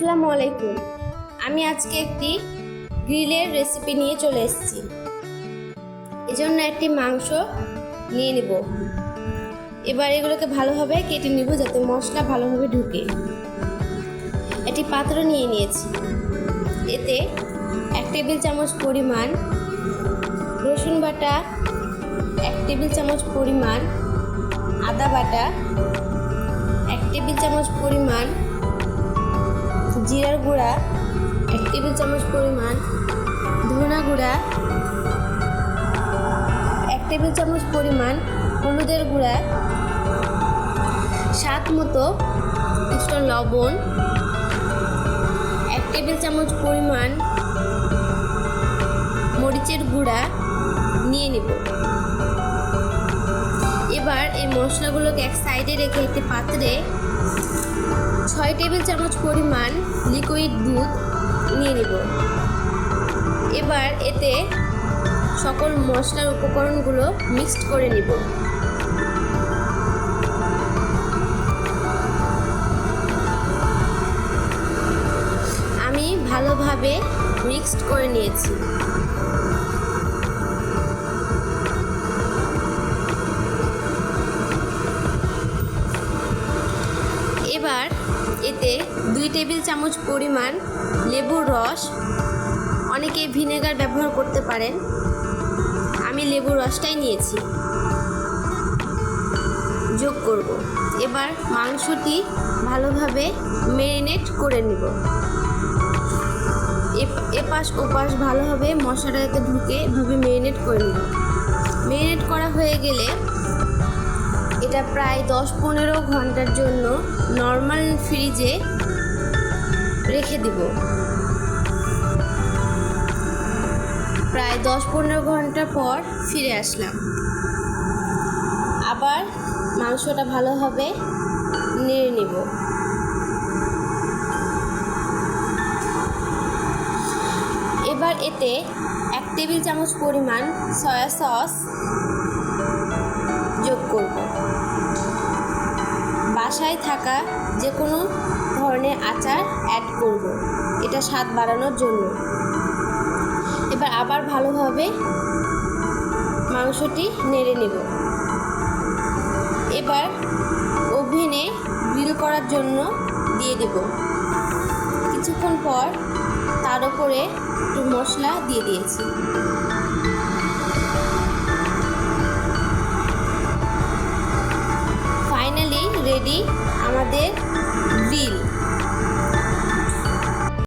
আসসালামু আলাইকুম। আমি আজকে একটি গ্রিলের রেসিপি নিয়ে চলে এসেছি। এজন্য একটি মাংস নিয়ে নিব। এবার এগুলোকে ভালোভাবে কেটে নিব যাতে মশলা ভালোভাবে ঢুকে। একটি পাত্র নিয়ে নিয়েছি। এতে এক টেবিল চামচ পরিমাণ রসুন বাটা, এক টেবিল চামচ পরিমাণ আদা বাটা, এক টেবিল চামচ পরিমাণ গুঁড়া, এক টেবিল চামচ পরিমাণ ধনা গুঁড়া, এক টেবিল চামচ পরিমাণ হলুদের গুঁড়া, স্বাদ মতো কিছুটা লবণ, এক টেবিল চামচ পরিমাণ মরিচের গুঁড়া নিয়ে নেব। এবার এই মশলাগুলোকে এক সাইডে রেখে একটি পাত্রে ছয় টেবিল চামচ পরিমাণ লিকুইড দুধ নিয়ে নেব। এবার এতে সকল মশলার উপকরণগুলো মিক্সড করে নিব। আমি ভালোভাবে মিক্সড করে নিয়েছি। এতে দুই টেবিল চামচ পরিমাণ লেবুর রস। অনেকে ভিনেগার ব্যবহার করতে পারেন। আমি লেবুর রসটাই নিয়েছি। যোগ করব। এবার মাংসটি ভালোভাবে মেরিনেট করে নেব। এপাশ ওপাশ ভালোভাবে মশলাটা যাতে ঢুকে এভাবে মেরিনেট করে নেব। মেরিনেট করা হয়ে গেলে এটা প্রায় দশ পনেরো ঘণ্টার জন্য নর্মাল ফ্রিজে রেখে দিব। প্রায় দশ পনেরো ঘণ্টা পর ফিরে আসলাম। আবার মাংসটা ভালোভাবে নেড়ে নেব। এবার এতে এক টেবিল চামচ পরিমাণ সয়া সস যোগ করব। বাসায় থাকা যে কোনো ধরনের আচার অ্যাড করব। এটা স্বাদ বাড়ানোর জন্য। এবার আবার ভালোভাবে মাংসটি নেড়ে নেব। এবার ওভেনে গ্রিল করার জন্য দিয়ে দেব। কিছুক্ষণ পর তার উপরে একটু মশলা দিয়ে দিয়েছি। রেডি আমাদের গ্রিল